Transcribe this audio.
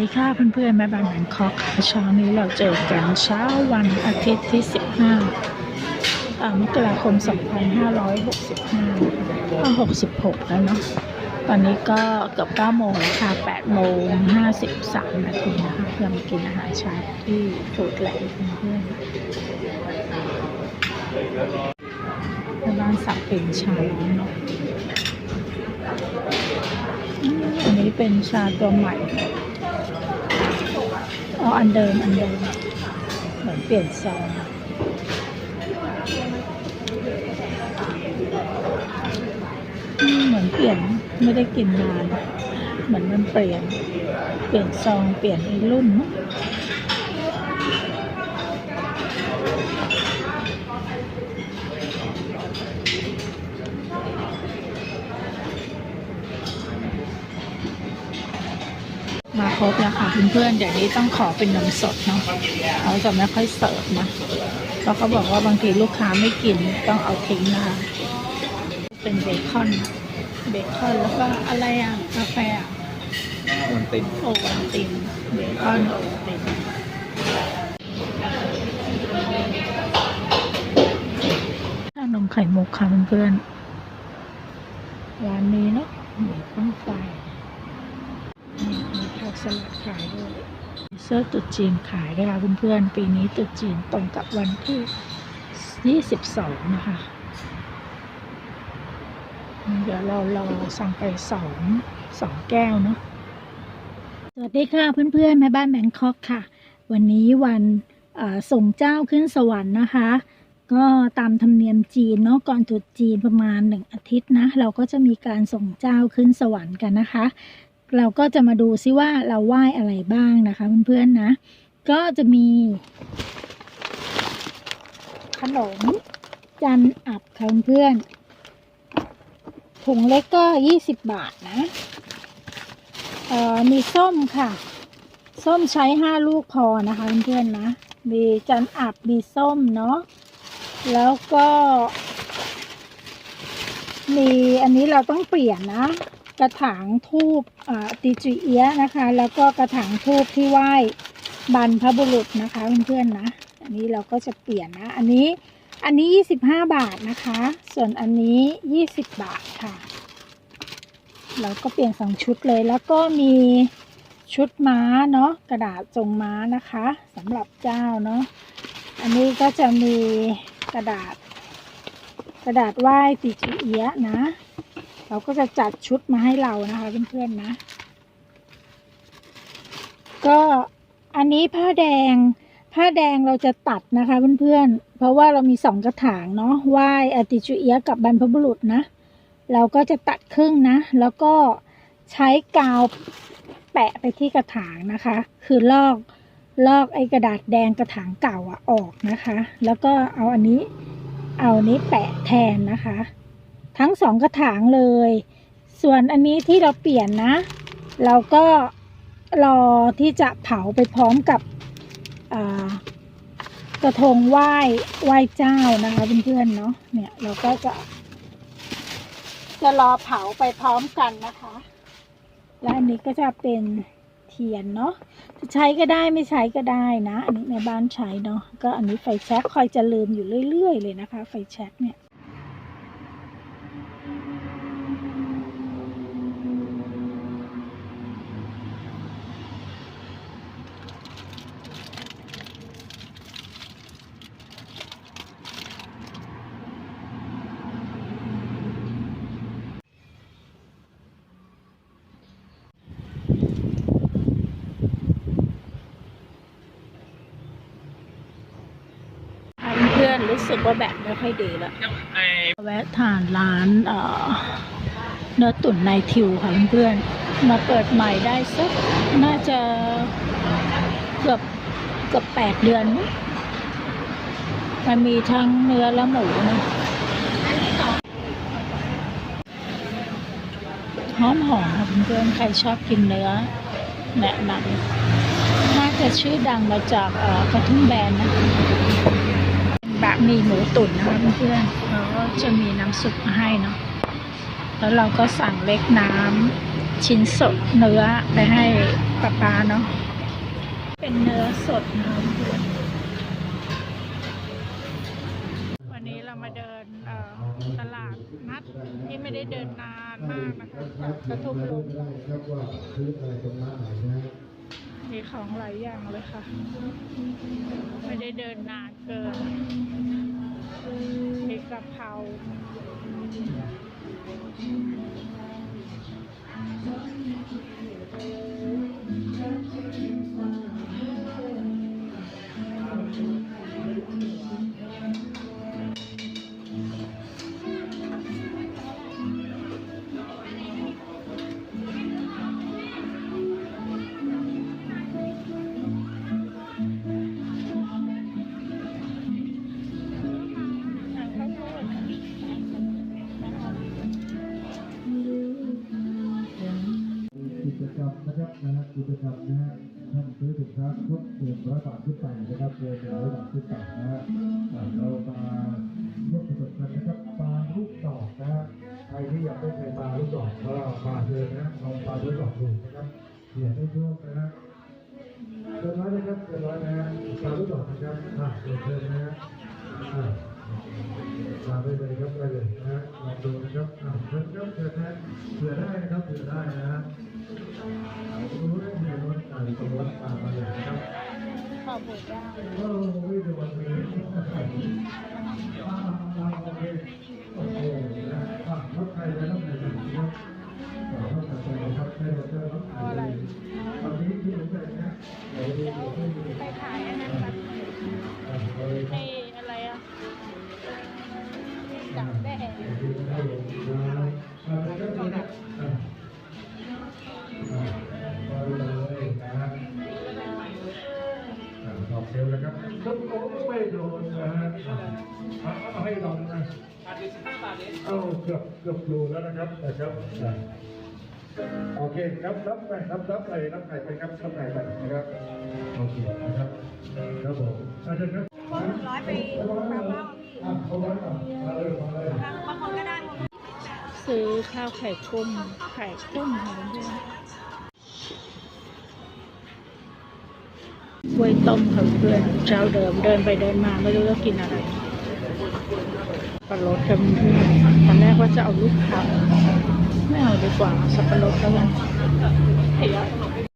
ดีค่ะเพื่อนๆแม่บ้านแบงคอกค่ะเช้านี้เราเจอกันเช้าวันอาทิตย์ที่ 15อ่ามกราคม 2565ก็66 แล้วเนาะ ตอนนี้ก็เกือบ9โมงแล้วค่ะ8โมง 53 นาทีนะคะเรามากินอาหารเช้าที่ฟูดแลนด์เพื่อนๆแม่บ้านสั่งเป็นชาร้อนเนาะอันนี้เป็นชาตัวใหม่ อ๋ออันเดิมอันเดิมเหมือนเปลี่ยนซองเหมือนเปลี่ยนไม่ได้กินนาน เหมือนมันเปลี่ยน เปลี่ยนซองเปลี่ยนไอ้รุ่นเนาะ มาครบแล้วค่ะเพื่อนๆเดี๋ยวนี้ต้องขอเป็นนมสดเนาะเขาจะไม่ค่อยเสิร์ฟนะเพราะเขาบอกว่าบางทีลูกค้าไม่กินต้องเอาทิ้งนะคะเป็นเบคอนเบคอนแล้วก็อะไรอะกาแฟอะมันติดโอวันตินเบคอนโอวันตินชานมไข่มุกค่ะเพื่อนๆร้านนี้เนาะหมูข้างไฟนี่ กสลัดขายด้วยเสื้อตุ๊จีนขายด้ค่ะเพื่อนๆปีนี้ตุ๊จีนตรงกับวันที่ 22 นะคะ เดี๋ยวเรารอสั่งไปสองสองแก้วเนาะสวัสดีค่ะเพื่อนๆแม่บ้านแบงคอกค่ะ วันนี้วันส่งเจ้าขึ้นสวรรค์นะคะ ก็ตามธรรมเนียมจีนเนาะก่อนตรุษจีนประมาณหนึ่งอาทิตย์นะ เราก็จะมีการส่งเจ้าขึ้นสวรรค์กันนะคะ เราก็จะมาดูซิว่าเราไหว้อะไรบ้างนะคะเพื่อนๆนะ ก็จะมี ขนม จันอับค่ะเพื่อนๆถุงเล็กก็ยี่สิบบาทนะเอ่อมีส้มค่ะ ส้มใช้ห้าลูกพอนะคะเพื่อนๆนะ มีจันอับมีส้มเนาะแล้วก็มีอันนี้เราต้องเปลี่ยนนะ กระถางทูบติจุเอียะนะคะ แล้วก็กระถางทูบที่ไหว้บรรพบุรุษนะคะเพื่อนๆนะ อันนี้เราก็จะเปลี่ยนนะ อันนี้อันนี้ 25 บาทนะคะ ส่วนอันนี้ 20 บาทค่ะ เราก็เปลี่ยนสองชุดเลย แล้วก็มีชุดม้าเนาะ กระดาษทรงม้านะคะสำหรับเจ้าเนาะ อันนี้ก็จะมีกระดาษ กระดาษไหว้ติจิเอียะนะ เราก็จะจัดชุดมาให้เรานะคะเพื่อนๆนะ ก็อันนี้ผ้าแดง ผ้าแดงเราจะตัดนะคะเพื่อนๆ เพราะว่าเรามีสองกระถางเนาะไหว้อติจุเอียะกับบรรพบุรุษนะ เราก็จะตัดครึ่งนะ แล้วก็ใช้กาวแปะไปที่กระถางนะคะ คือลอกลอกไอ้กระดาษแดงกระถางเก่าอะออกนะคะ แล้วก็เอาอันนี้ เอาอันนี้แปะแทนนะคะ ทั้งสองกระถางเลย ส่วนอันนี้ที่เราเปลี่ยนนะ เราก็รอที่จะเผาไปพร้อมกับกระทงไหว้ไหว้เจ้านะคะเพื่อนๆเนาะเนี่ยเราก็จะ จะรอเผาไปพร้อมกันนะคะ และอันนี้ก็จะเป็นเทียนเนาะจะใช้ก็ได้ไม่ใช้ก็ได้นะ อันนี้ในบ้านใช้เนาะก็อันนี้ไฟแช็กคอยจะลืมอยู่เรื่อย ๆ เลยนะคะ ไฟแช็กเนี่ย รู้สึกว่าแบบไม่ค่อยดีแล้วแวะทานร้านเนื้อตุ๋นนายทิวค่ะเพื่อนมาเปิดใหม่ได้สักน่าจะเกือบเกือบแปดเดือนมันมีทั้งเนื้อและหมูนะหอมหอมค่ะเพื่อนใครชอบกินเนื้อ แนะนำน่าจะชื่อดังมาจากกระทุ่มแบนนะ แบบมีหมูตุ๋นนะคะเพื่อนๆแล้วก็จะมีน้ำซุปมาให้เนาะแล้วเราก็สั่งเล็กน้ำชิ้นสดเนื้อไปให้ป้าปาเนาะเป็นเนื้อสดนะคะเพื่อนวันนี้เรามาเดินตลาดนัดที่ไม่ได้เดินนานมากนะคะกระทุ่มลงมีของหลายอย่างเลยค่ะ ไม่ได้เดินนานเกินะเพรา ค้าครบหนึ่งร้อยบาทขึ้นไปนะครับเกินหนึ่งร้อยบาทขึ้นไปนะฮะเรามาร่วมสนุกกันนะครับปลาลูกดอกนะฮะใครที่อยากได้ใช้ปลาลูกดอกก็มาเลยนะลองปลาลูกดอกดูนะครับเดี๋ยวได้ช่วงนะฮะเกินร้อยนะครับเกินร้อยนะฮะปลาลูกดอกนะครับอ่าเกินเกินนะฮะอ่า มาได้เลยครับได้เลยนะฮะลองดูนะครับอ่าเชิญครับเชิญนะเผื่อได้นะครับเผื่อได้นะฮะรู้ได้เผื่อรถอ่านตรงรถตามมาเลยนะครับข้าวโพดย่าโอ้ไม่ดูวันนี้โอเคโอ้โหนะอะรถใครไปรถไหนนะครับรถใครไปนะครับให้เราเจอรถใครตอนนี้ที่ผมไปนะเดี๋ยไปขายอันนั้นครัไอ้บอะไรอะ ดักแด้ขอบเซลนะครับต้นโอ้ไม่โดนนะฮะเอาให้ลองนะเอาเกือบเกือบดูแล้วนะครับนะครับโอเคครับรับไปรับรับไปรับไก่ไปครับรับไก่ไปนะครับโอเคนะครับครับผมอาจารย์ครับ ซื้อข้าวไข่กุ้งไข่กุ้งค่ะเพื่อนกล้วยต้มค่ะเพื่อนเจ้าเดิมเดินไปเดินมาไม่รู้จะกินอะไรสับปะรดกับเพื่อนตอนแรกว่าจะเอาลูกค้าไม่เอาดีกว่าสับปะรดแล้วกันเดี๋ย